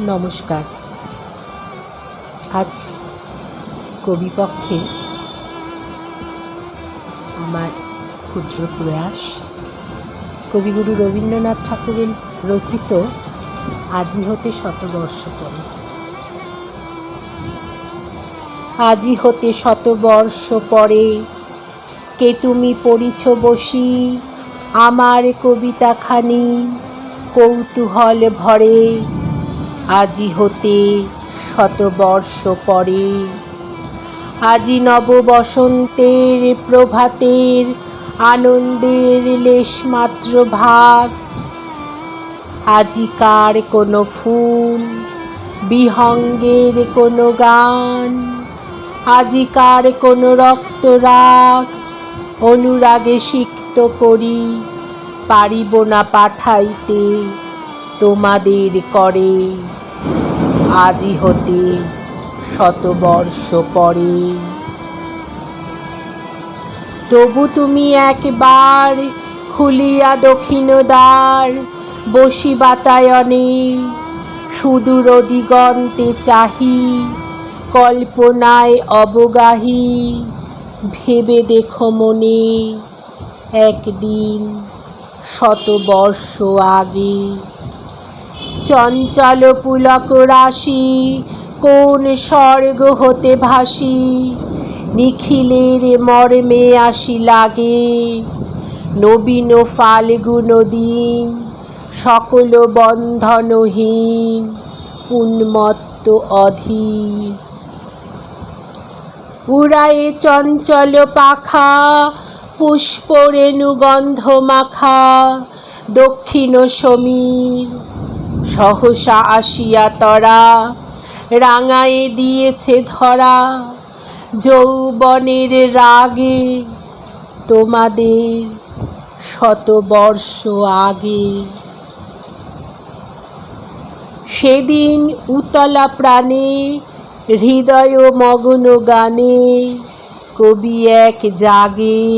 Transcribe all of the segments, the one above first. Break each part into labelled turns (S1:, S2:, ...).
S1: নমস্কার। আজ কবিপক্ষে আমার ক্ষুদ্র প্রয়াস। কবিগুরু রবীন্দ্রনাথ ঠাকুরের রচিত আজি হতে শতবর্ষ পরে আজি হতে শতবর্ষ পরে কে তুমি পড়িছ বসি, আমার কবিতাখানি কৌতূহল ভরে আজি হতে শতবর্ষ পরে। আজি নব বসন্তের প্রভাতের আনন্দের লেশমাত্র ভাগ। আজিকার কোনো ফুল, বিহঙ্গের কোনো গান। আজিকার কোনো রক্তরাগ অনুরাগে সিক্ত করি, পারিব না পাঠাইতে। তোমাদের করে। আজি হতে শতবর্ষ পরে। তবু তুমি একবার খুলিয়া দক্ষিণ দ্বার বসি বাতায়নে সুদূর দিগন্তে চাহি কল্পনায় অবগাহী ভেবে দেখো মনে একদিন শতবর্ষ আগে। চঞ্চল পুলক রাশি, কোন স্বর্গ হতে ভাসি? নিখিলের মর্মে আসি লাগে। নবীন ফাল্গুন দিন, সকল বন্ধনহীন, উন্মত্ত অধীর উড়ায়ে চঞ্চল পাখা পুষ্প রেণু গন্ধ মাখা দক্ষিণ সমীর। সহসা আসিয়া তরা, রাঙায়ে দিয়েছে ধরা, যৌবনের রাগে তোমাদের শতবর্ষ আগে। সেদিন উতলা প্রাণে, হৃদয় মগ্ন গানে, কবি এক জাগে।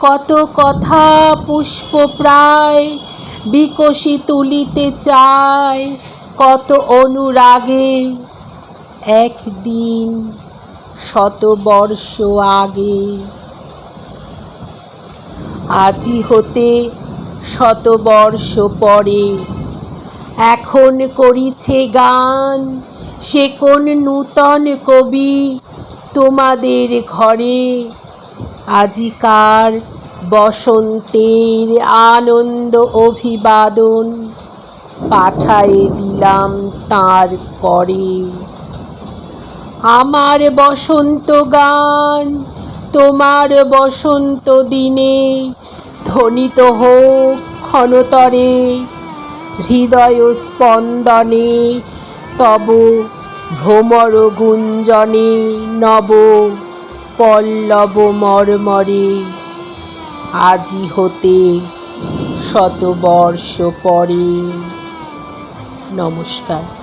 S1: কত কথা পুষ্প প্রায় বিকশি তুলিতে চায় কত অনুরাগে। একদিন শত বর্ষ আগে আজি হতে শত বর্ষ পরে এখন করিছে গান সে কোন নূতন কবি তোমাদের ঘরে। আজিকার বসন্তের আনন্দ অভিবাদন পাঠায়ে দিলাম তার করে। আমার বসন্ত গান তোমার বসন্ত দিনে ধ্বনিত হোক ক্ষণতরে, হৃদয় স্পন্দনে, তব ভ্রমর গুঞ্জনে, নব পল্লব মর্মরে। আজি হতে শতবর্ষ পরে। নমস্কার।